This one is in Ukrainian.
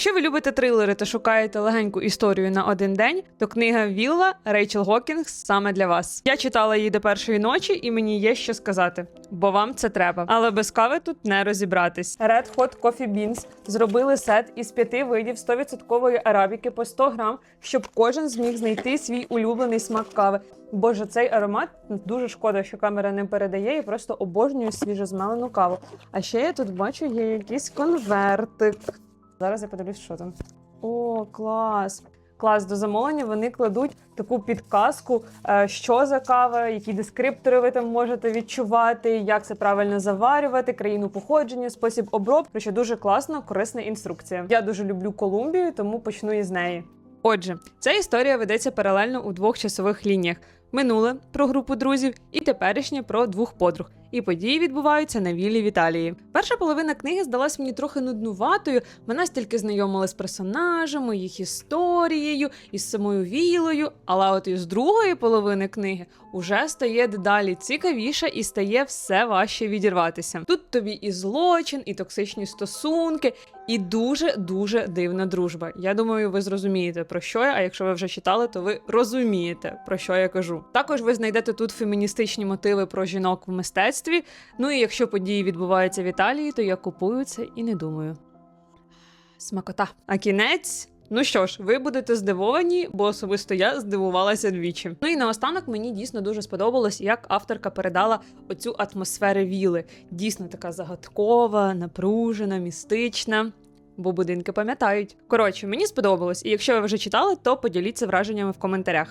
Якщо ви любите трилери та шукаєте легеньку історію на один день, то книга Вілла Рейчел Гокінгс саме для вас. Я читала її до першої ночі, і мені є що сказати, бо вам це треба. Але без кави тут не розібратись. Red Hot Coffee Beans зробили сет із п'яти видів 100% арабіки по 100 грам, щоб кожен зміг знайти свій улюблений смак кави. Боже, цей аромат дуже шкода, що камера не передає. Я просто обожнюю свіжозмелену каву. А ще я тут бачу є якийсь конвертик. Зараз я подивлюсь, що там. О, клас! Клас до замовлення вони кладуть таку підказку, е, що за кава, які дескриптори ви там можете відчувати, як це правильно заварювати, країну походження, спосіб обробки. Що дуже класно, корисна інструкція. Я дуже люблю Колумбію, тому почну із неї. Отже, ця історія ведеться паралельно у двох часових лініях: минуле про групу друзів і теперішнє про двох подруг. І події відбуваються на віллі в Італії. Перша половина книги здалась мені трохи нуднуватою. Мене стільки знайомили з персонажами, їх історією, із самою вілою. Але от із другої половини книги уже стає дедалі цікавіше і стає все важче відірватися. Тут тобі і злочин, і токсичні стосунки, і дуже дуже дивна дружба. Я думаю, ви зрозумієте про що я. А якщо ви вже читали, то ви розумієте про що я кажу. Також ви знайдете тут феміністичні мотиви про жінок в мистецтві. Ну і якщо події відбуваються в Італії, то я купую це і не думаю. Смакота. А кінець. Ну що ж, ви будете здивовані, бо особисто я здивувалася двічі. Ну і наостанок мені дійсно дуже сподобалось, як авторка передала оцю атмосферу віли. Дійсно така загадкова, напружена, містична. Бо будинки пам'ятають. Коротше, мені сподобалось, і якщо ви вже читали, то поділіться враженнями в коментарях.